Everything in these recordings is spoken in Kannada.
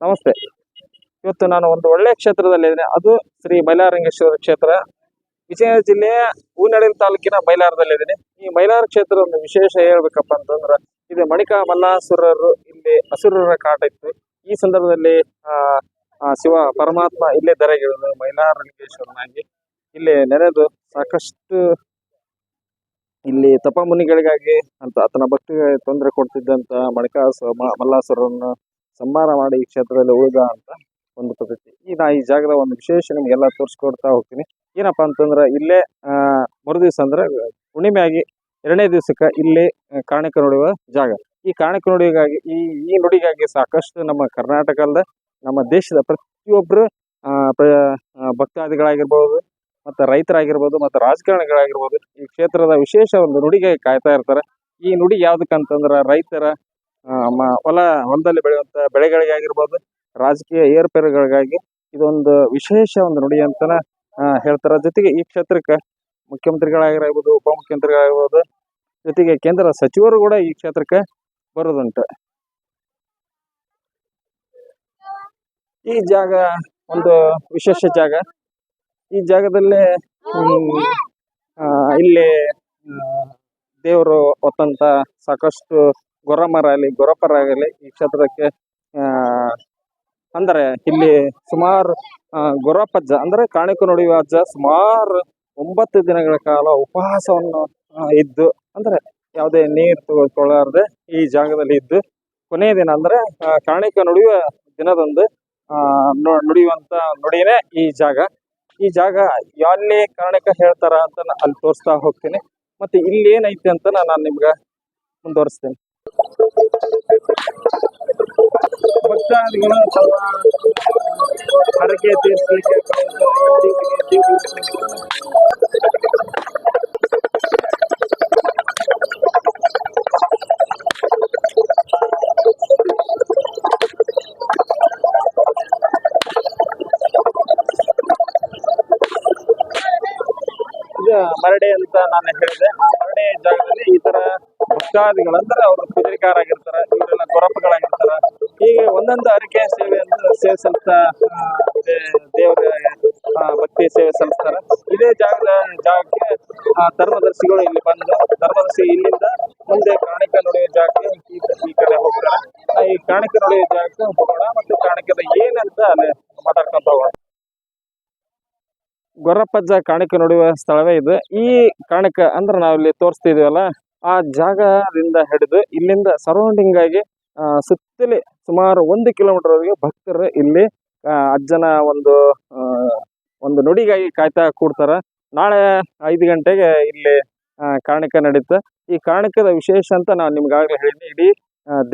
ನಮಸ್ತೆ. ಇವತ್ತು ನಾನು ಒಂದು ಒಳ್ಳೆ ಕ್ಷೇತ್ರದಲ್ಲಿದ್ದೇನೆ ಅದು ಶ್ರೀ ಮೈಲಾರಂಗೇಶ್ವರ ಕ್ಷೇತ್ರ. ವಿಜಯನಗರ ಜಿಲ್ಲೆಯ ಹೂನಡಲ್ ತಾಲೂಕಿನ ಮೈಲಾರದಲ್ಲಿದ್ದೀನಿ ಈ ಮೈಲಾರ ಕ್ಷೇತ್ರ ಒಂದು ವಿಶೇಷ ಹೇಳ್ಬೇಕಪ್ಪ ಅಂತಂದ್ರೆ, ಇದು ಮಣಿಕಾ ಮಲ್ಲಾಸುರರು ಇಲ್ಲಿ ಅಸುರರ ಕಾಟ ಇತ್ತು. ಈ ಸಂದರ್ಭದಲ್ಲಿ ಶಿವ ಪರಮಾತ್ಮ ಇಲ್ಲೇ ದರೆಗಿಳಿದು ಮೈಲಾರಂಗೇಶ್ವರನಾಗಿ ಇಲ್ಲಿ ನೆನೆದು ಸಾಕಷ್ಟು ಇಲ್ಲಿ ತಪಮುನಿಗಳಿಗಾಗಿ ಅಂತ ಆತನ ಭಕ್ತಿಗೆ ತೊಂದರೆ ಕೊಡ್ತಿದ್ದಂತ ಮಣಿಕಾಸ ಮಲ್ಲಾಸುರನ್ನು ಸಂಹಾರ ಮಾಡಿ ಈ ಕ್ಷೇತ್ರದಲ್ಲಿ ಉಳಿದ ಅಂತ ಒಂದು ಪದ್ಧತಿ. ಈ ನಾ ಈ ಜಾಗದ ಒಂದು ವಿಶೇಷ ನಿಮಗೆಲ್ಲ ತೋರಿಸ್ಕೊಡ್ತಾ ಹೋಗ್ತೀನಿ. ಏನಪ್ಪಾ ಅಂತಂದ್ರೆ ಇಲ್ಲೇ ಮರು ದಿವಸ ಅಂದ್ರೆ ಹುಣ್ಣಿಮೆ ಆಗಿ ಎರಡನೇ ದಿವಸಕ್ಕೆ ಇಲ್ಲಿ ಕಾಣಿಕ ನುಡಿಯುವ ಜಾಗ. ಈ ಕಾಣಿಕ ನುಡಿಗಾಗಿ, ಈ ಈ ನುಡಿಗಾಗಿ ಸಾಕಷ್ಟು ನಮ್ಮ ಕರ್ನಾಟಕದ ನಮ್ಮ ದೇಶದ ಪ್ರತಿಯೊಬ್ಬರು ಭಕ್ತಾದಿಗಳಾಗಿರ್ಬೋದು ಮತ್ತು ರೈತರಾಗಿರ್ಬೋದು ಮತ್ತು ರಾಜಕಾರಣಿಗಳಾಗಿರ್ಬೋದು ಈ ಕ್ಷೇತ್ರದ ವಿಶೇಷ ಒಂದು ನುಡಿಗೆ ಕಾಯ್ತಾ ಇರ್ತಾರೆ. ಈ ನುಡಿ ಯಾವ್ದಕ್ಕಂತಂದ್ರೆ ರೈತರ ಹೊಲ, ಹೊಲದಲ್ಲಿ ಬೆಳೆಯುವಂತ ಬೆಳೆಗಳಿಗಾಗಿರ್ಬೋದು ರಾಜಕೀಯ ಏರ್ಪೇರುಗಳಿಗಾಗಿ ಇದೊಂದು ವಿಶೇಷ ಒಂದು ನುಡಿ ಅಂತಲೇ ಹೇಳ್ತಾರ. ಜೊತೆಗೆ ಈ ಕ್ಷೇತ್ರಕ್ಕೆ ಮುಖ್ಯಮಂತ್ರಿಗಳಾಗಿರ್ಬೋದು, ಉಪಮುಖ್ಯಮಂತ್ರಿಗಳಾಗಿರ್ಬೋದು, ಜೊತೆಗೆ ಕೇಂದ್ರ ಸಚಿವರು ಕೂಡ ಈ ಕ್ಷೇತ್ರಕ್ಕೆ ಬರೋದುಂಟು ಈ ಜಾಗ ಒಂದು ವಿಶೇಷ ಜಾಗ. ಈ ಜಾಗದಲ್ಲಿ ಇಲ್ಲಿ ದೇವರು ಹೊತ್ತಂತ ಸಾಕಷ್ಟು ಗೊರಮರ ಆಗಲಿ ಗೊರಪರಾಗಲಿ ಈ ಕ್ಷೇತ್ರಕ್ಕೆ ಆ, ಅಂದರೆ ಇಲ್ಲಿ ಸುಮಾರು ಗೊರಪಜ್ಜ ಅಂದ್ರೆ ಕಾಣಿಕೆ ನುಡಿಯುವ ಅಜ್ಜ ಸುಮಾರು ಒಂಬತ್ತು ದಿನಗಳ ಕಾಲ ಉಪವಾಸವನ್ನು ಇದ್ದು ಅಂದ್ರೆ ಯಾವುದೇ ನೀರು ತಗೊಳ್ಲಾರ್ದೆ ಈ ಜಾಗದಲ್ಲಿ ಇದ್ದು ಕೊನೆಯ ದಿನ ಅಂದ್ರೆ ಕಾಣಿಕೆ ನುಡಿಯುವ ದಿನದಂದು ಆ ನುಡಿಯೇ ನುಡಿಯುವಂತ ನುಡಿನೇ ಈ ಜಾಗ. ಈ ಜಾಗ ಎಲ್ಲಿ ಕಾರಣಕ್ಕೆ ಹೇಳ್ತಾರ ಅಂತ ಅಲ್ಲಿ ತೋರಿಸ್ತಾ ಹೋಗ್ತೀನಿ. ಮತ್ತೆ ಇಲ್ಲಿ ಏನೈತೆ ಅಂತ ನಾನು ನಿಮ್ಗೆ ಮುಂದುವರಿಸ್ತೇನೆ. ಭಕ್ತಾದಿಗಳು ಹರಕೆ ತೀರಿಸಲಿಕ್ಕೆ ಮರಡಿ ಅಂತ ನಾನು ಹೇಳಿದೆ. ಮರಡಿ ಜಾಗದಲ್ಲಿ ಈ ತರ ಭಕ್ತಾದಿಗಳು ಅಂದ್ರೆ ಅವರು ಕುದುರೆಕಾರಾಗಿರ್ತಾರ ಇವರೆಲ್ಲ ಗೊರಪಗಳಾಗಿರ್ತಾರ ಹೀಗೆ ಒಂದೊಂದು ಅರಿಕೆ ಸೇವೆ ಸೇವೆ ಸಲ್ಲಿಸ್ತಾ ದೇವರ ಭಕ್ತಿ ಸೇವೆ ಸಲ್ಲಿಸ್ತಾರ. ಇದೇ ಜಾಗದ ಜಾಗಕ್ಕೆ ಆ, ಧರ್ಮದರ್ಶಿಗಳು ಇಲ್ಲಿ ಬಂದು ಧರ್ಮದರ್ಶಿ ಇಲ್ಲಿಂದ ಮುಂದೆ ಕಾಣಿಕ ನುಡಿಯ ಜಾಗಕ್ಕೆ ಈ ಕಡೆ ಹೋಗ್ತಾರೆ. ಈ ಕಾಣಿಕೆ ನುಡಿಯ ಜಾಗಕ್ಕೆ ಹೋಗೋಣ ಮತ್ತು ಕಾಣಿಕದ ಏನಂತ ಅಲ್ಲಿ ಮಾತಾಡ್ಕೊಂತ ಹೋಗೋಣ. ಗೊರಪ್ಪಜ್ಜ ಕಾಣಿಕೆ ನೋಡುವ ಸ್ಥಳವೇ ಇದು. ಈ ಕಾಣಿಕ ಅಂದ್ರೆ ನಾವಿಲ್ಲಿ ತೋರಿಸ್ತಿದೀವಲ್ಲ, ಆ ಜಾಗದಿಂದ ಹಿಡಿದು ಇಲ್ಲಿಂದ ಸರೌಂಡಿಂಗ್ ಆಗಿ ಸುತ್ತಲಿ ಸುಮಾರು ಒಂದು ಕಿಲೋಮೀಟರ್ ವರೆಗೆ ಭಕ್ತರು ಇಲ್ಲಿ ಅಜ್ಜನ ಒಂದು ಒಂದು ನುಡಿಗಾಗಿ ಕಾಯ್ತಾ ಕೂಡ್ತಾರ. ನಾಳೆ ಐದು ಗಂಟೆಗೆ ಇಲ್ಲಿ ಕಾಣಿಕೆ ನಡೀತೆ. ಈ ಕಾಣಿಕದ ವಿಶೇಷ ಅಂತ ನಾನು ನಿಮ್ಗಾಗಲೇ ಹೇಳಿದ್ದೀನಿ ಇಡೀ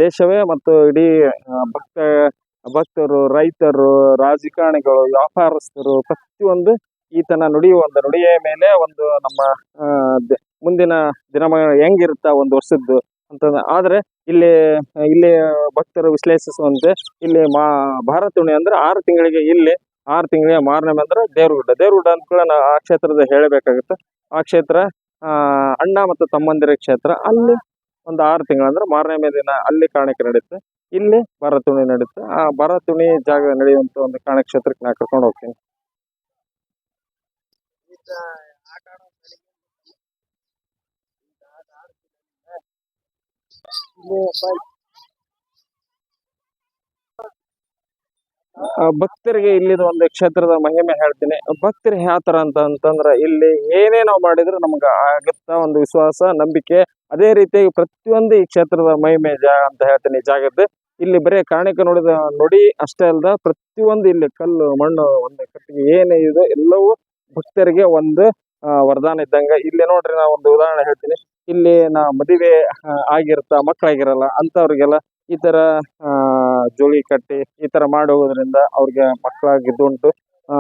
ದೇಶವೇ ಮತ್ತು ಇಡೀ ಭಕ್ತ, ಭಕ್ತರು, ರೈತರು, ರಾಜಕಾರಣಿಗಳು, ವ್ಯಾಪಾರಸ್ಥರು ಪ್ರತಿಯೊಂದು ಈತನ ನುಡಿ, ಒಂದು ನುಡಿಯ ಮೇಲೆ ಒಂದು ನಮ್ಮ ಮುಂದಿನ ದಿನಮಾನ ಹೆಂಗಿರುತ್ತ ಒಂದು ವರ್ಷದ್ದು ಅಂತ ಆದರೆ ಇಲ್ಲಿ ಇಲ್ಲಿ ಭಕ್ತರು ವಿಶ್ಲೇಷಿಸುವಂತೆ ಇಲ್ಲಿ ಮಾ ಭಾರತುಣಿ ಅಂದ್ರೆ ಆರು ತಿಂಗಳಿಗೆ ಇಲ್ಲಿ, ಆರು ತಿಂಗಳಿಗೆ ಮಾರನೇ ಅಂದ್ರೆ ದೇವ್ರಗುಡ್ಡ. ದೇವ್ರಗುಡ್ಡ ಅಂತ ಕೂಡ ನಾ ಆ ಕ್ಷೇತ್ರದ ಹೇಳಬೇಕಾಗುತ್ತೆ. ಆ ಕ್ಷೇತ್ರ ಅಣ್ಣ ಮತ್ತು ತಮ್ಮಂದಿರ ಕ್ಷೇತ್ರ. ಅಲ್ಲಿ ಒಂದು ಆರು ತಿಂಗಳು ಅಂದ್ರೆ ಮಾರನೇ ದಿನ ಅಲ್ಲಿ ಕಾಣಿಕೆ ನಡೆಯುತ್ತೆ ಇಲ್ಲಿ ಭರತುಣಿ ನಡೆಯುತ್ತೆ ಆ ಭರತುಣಿ ಜಾಗ ನಡೆಯುವಂಥ ಒಂದು ಕಾಣ ಕ್ಷೇತ್ರಕ್ಕೆ ನಾ ಕರ್ಕೊಂಡು ಹೋಗ್ತೀನಿ. ಭಕ್ತರಿಗೆ ಇಲ್ಲಿದ ಒಂದು ಕ್ಷೇತ್ರದ ಮಹಿಮೆ ಹೇಳ್ತೀನಿ. ಭಕ್ತರು ಯಾವ ತರ ಅಂತ ಅಂತಂದ್ರೆ ಇಲ್ಲಿ ಏನೇ ನಾವು ಮಾಡಿದ್ರು ನಮ್ಗೆ ಆಗುತ್ತಾ ಒಂದು ವಿಶ್ವಾಸ, ನಂಬಿಕೆ. ಅದೇ ರೀತಿ ಪ್ರತಿಯೊಂದು ಈ ಕ್ಷೇತ್ರದ ಮಹಿಮೆ ಜಾಗ ಅಂತ ಹೇಳ್ತೀನಿ, ಜಾಗದ್ದು. ಇಲ್ಲಿ ಬರೀ ಕಾಣಿಕೆ ನೋಡಿದ ನೋಡಿ ಅಷ್ಟೇ ಅಲ್ದ ಪ್ರತಿಯೊಂದು ಇಲ್ಲಿ ಕಲ್ಲು, ಮಣ್ಣು, ಒಂದು ಕಟ್ಟಿಗೆ ಏನೇ ಇದೆ ಎಲ್ಲವೂ ಭಕ್ತರಿಗೆ ಒಂದು ವರದಾನ ಇದ್ದಂಗ. ಇಲ್ಲಿ ನೋಡ್ರಿ ನಾ ಒಂದು ಉದಾಹರಣೆ ಹೇಳ್ತೀನಿ. ಇಲ್ಲಿ ನಾ ಮದುವೆ ಆಗಿರ್ತಾ ಮಕ್ಕಳಾಗಿರಲ್ಲ ಅಂತವ್ರಿಗೆಲ್ಲ ಈ ತರ ಜೋಳಿ ಕಟ್ಟಿ, ಈ ತರ ಮಾಡೋದ್ರಿಂದ ಅವ್ರಿಗೆ ಮಕ್ಕಳಾಗಿದ್ದುಂಟು ಆ,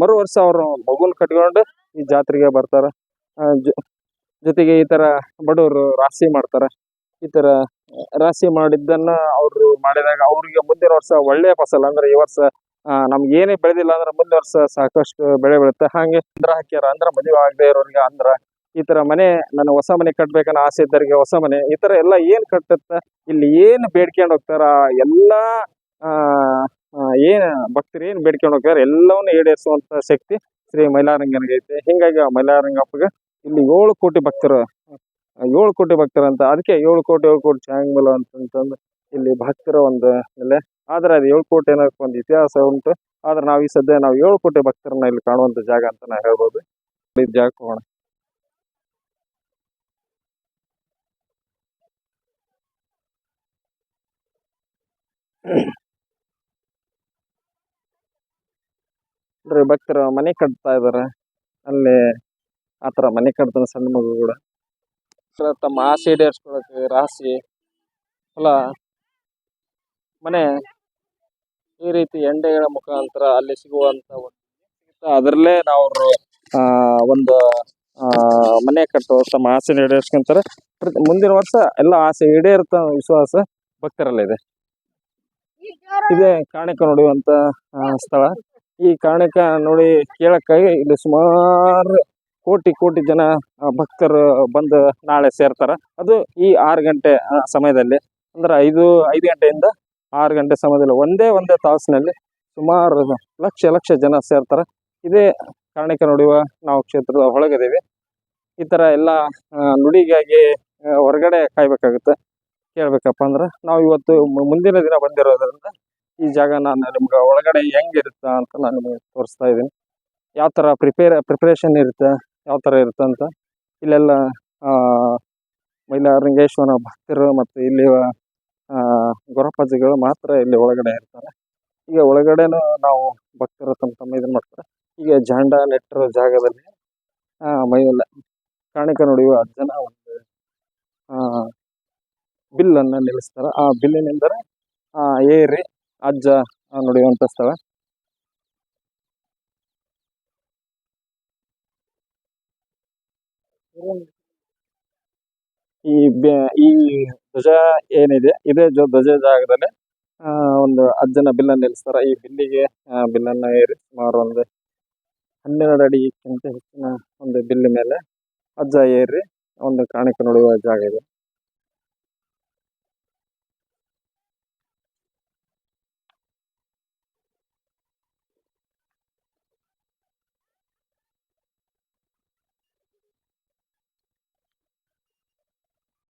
ಮರು ವರ್ಷ ಅವರು ಮಗುನ್ ಕಟ್ಕೊಂಡು ಈ ಜಾತ್ರೆಗೆ ಬರ್ತಾರ. ಜೊತೆಗೆ ಈ ತರ ಬಡವರು ರಾಶಿ ಮಾಡ್ತಾರ. ಈ ತರ ರಾಶಿ ಮಾಡಿದ್ದನ್ನ ಅವರು ಮಾಡಿದಾಗ ಅವ್ರಿಗೆ ಮುಂದಿನ ವರ್ಷ ಒಳ್ಳೆಯ ಫಸಲ್. ಅಂದ್ರೆ ಈ ವರ್ಷ ನಮ್ಗೆ ಏನೇ ಬೆಳೆದಿಲ್ಲ ಅಂದ್ರೆ ಮುಂದೆ ವರ್ಷ ಸಾಕಷ್ಟು ಬೆಳೆ ಬೀಳುತ್ತೆ. ಹಾಗೆ ಅಂದ್ರ ಹಾಕ್ಯಾರ ಅಂದ್ರ ಮದುವೆ ಆಗದೆ ಇರೋರಿಗೆ ಅಂದ್ರ ಈ ತರ ಮನೆ ನಾನು ಹೊಸ ಮನೆ ಕಟ್ಬೇಕನ್ನೋ ಆಸೆ ಇದ್ದವರಿಗೆ ಹೊಸ ಮನೆ ಈ ತರ ಎಲ್ಲ ಏನ್ ಕಟ್ಟುತ್ತೆ? ಇಲ್ಲಿ ಏನ್ ಬೇಡ್ಕೊಂಡು ಹೋಗ್ತಾರ? ಎಲ್ಲಾ ಆ, ಏನ್ ಭಕ್ತರು ಏನ್ ಬೇಡ್ಕೊಂಡು ಹೋಗ್ತಾರೆ ಎಲ್ಲವನ್ನು ಈಡೇರಿಸುವಂತ ಶಕ್ತಿ ಶ್ರೀ ಮೈಲಾರಂಗನಿಗೆ ಐತೆ. ಹಿಂಗಾಗಿ ಆ ಮೈಲಾರಂಗಪ್ಪಗೆ ಇಲ್ಲಿ ಏಳು ಕೋಟಿ ಭಕ್ತರು ಏಳು ಕೋಟಿ ಭಕ್ತರು ಅಂತ ಅದಕ್ಕೆ ಏಳು ಕೋಟಿ ಏಳು ಕೋಟಿ ಚಾಂಗ್ಮಲ ಅಂತಂತಂದು ಇಲ್ಲಿ ಭಕ್ತರ ಒಂದು ನೆಲೆ ಆದ್ರೆ ಅದು ಕೋಟಿ ಅನ್ನೋಕೆ ಒಂದು ಇತಿಹಾಸ ಉಂಟು. ಆದ್ರೆ ನಾವು ಈ ಸದ್ಯ ನಾವು ಏಳು ಕೋಟಿ ಭಕ್ತರನ್ನ ಇಲ್ಲಿ ಕಾಣುವಂತ ಜಾಗ ಅಂತ ನಾವು ಹೇಳ್ಬೋದು. ಈ ಹೋಗೋಣ. ನೋಡ್ರಿ, ಭಕ್ತರು ಮನೆ ಕಟ್ತಾ ಇದಾರೆ. ಅಲ್ಲಿ ಆತರ ಮನೆ ಕಟ್ತಾನೆ ಸಣ್ಣ ಮಗು ಕೂಡ. ತಮ್ಮ ಆಸೆ ಈಡೇರಿಸ್ಕೊಳಕ್ಕೆ ರಾಶಿ. ಹೊಲ ಮನೆ ಈ ರೀತಿ ಎಂಡೆಗಳ ಮುಖಾಂತರ ಅಲ್ಲಿ ಸಿಗುವಂತ ಒಂದು ಅದರಲ್ಲೇ ನಾವು ಒಂದು ಮನೆ ಕಟ್ಟುವ ತಮ್ಮ ಆಸೆ ಈಡೇರಿಸ್ಕೊಂತಾರೆ ಮುಂದಿನ ವರ್ಷ ಎಲ್ಲ ಆಸೆ ಈಡೇರುತ್ತ ವಿಶ್ವಾಸ ಭಕ್ತರಲ್ಲಿದೆ ಇದೆ. ಕಾಣಿಕ ನೋಡುವಂತ ಸ್ಥಳ. ಈ ಕಾಣಿಕ ನೋಡಿ ಕೇಳಕ್ಕಾಗಿ ಇಲ್ಲಿ ಸುಮಾರು ಕೋಟಿ ಕೋಟಿ ಜನ ಭಕ್ತರು ಬಂದು ನಾಳೆ ಸೇರ್ತಾರ. ಅದು ಈ ಆರು ಗಂಟೆ ಸಮಯದಲ್ಲಿ. ಅಂದ್ರೆ ಐದು ಐದು ಗಂಟೆಯಿಂದ ಆರು ಗಂಟೆ ಸಮಯದಲ್ಲಿ ಒಂದೇ ಒಂದೇ ತಾಸಿನಲ್ಲಿ ಸುಮಾರು ಲಕ್ಷ ಲಕ್ಷ ಜನ ಸೇರ್ತಾರೆ. ಇದೇ ಕಾರಣಕ್ಕೆ ನೋಡುವ ನಾವು ಕ್ಷೇತ್ರದ ಒಳಗಿದ್ದೀವಿ. ಈ ಥರ ಎಲ್ಲ ನುಡಿಗಾಗಿ ಹೊರಗಡೆ ಕಾಯಬೇಕಾಗುತ್ತೆ. ಕೇಳಬೇಕಪ್ಪ ಅಂದ್ರೆ ನಾವು ಇವತ್ತು ಮುಂದಿನ ದಿನ ಬಂದಿರೋದ್ರಿಂದ ಈ ಜಾಗ ನಾನು ನಿಮ್ಗೆ ಒಳಗಡೆ ಹೆಂಗಿರುತ್ತೆ ಅಂತ ನಾನು ನಿಮಗೆ ತೋರಿಸ್ತಾ ಇದ್ದೀನಿ. ಯಾವ ಥರ ಪ್ರಿಪೇರ್, ಪ್ರಿಪ್ರೇಷನ್ ಇರುತ್ತೆ, ಯಾವ ಥರ ಇರುತ್ತೆ ಅಂತ. ಇಲ್ಲೆಲ್ಲ ಮಹಿಳಾ ಮೈಲಾರಲಿಂಗೇಶ್ವರ ಭಕ್ತರು ಮತ್ತು ಇಲ್ಲಿ ಆ, ಗೊರಪಜ್ಜಿಗಳು ಮಾತ್ರ ಇಲ್ಲಿ ಒಳಗಡೆ ಇರ್ತಾರೆ. ಈಗ ಒಳಗಡೆನೂ ನಾವು ಭಕ್ತರು ತಮ್ಮ ತಮ್ಮ ಇದನ್ನ ಮಾಡ್ತಾರೆ. ಈಗ ಜಾಂಡ ನೆಟ್ಟಿರೋ ಜಾಗದಲ್ಲಿ ಮೈಯೆಲ್ಲ ಕಾಣಿಕ ನುಡಿಯುವ ಅಜ್ಜನ ಒಂದು ಬಿಲ್ಲನ್ನು ನಿಲ್ಲಿಸ್ತಾರೆ. ಆ ಬಿಲ್ಲಿನಿಂದ ಆ ಏರಿ ಅಜ್ಜ ನುಡಿಯುವಂಥ ಸ್ಥಳ. ಈ ಈ ಧ್ವಜ ಏನಿದೆ, ಇದೇ ಧ್ವಜ ಜಾಗದಲ್ಲಿ ಒಂದು ಅಜ್ಜನ ಬಿಲ್ಲನ್ನು ನಿಲ್ಲಿಸ್ತಾರೆ. ಈ ಬಿಲ್ಲಿಗೆ ಬಿಲ್ಲನ್ನ ಏರಿ ಸುಮಾರು ಒಂದು ಹನ್ನೆರಡು ಅಡಿಗಿಂತ ಹೆಚ್ಚಿನ ಒಂದು ಬಿಲ್ಲಿ ಮೇಲೆ ಅಜ್ಜ ಏರಿ ಒಂದು ಕಾಣಿಕೆ ನೋಡುವ ಜಾಗ ಇದೆ.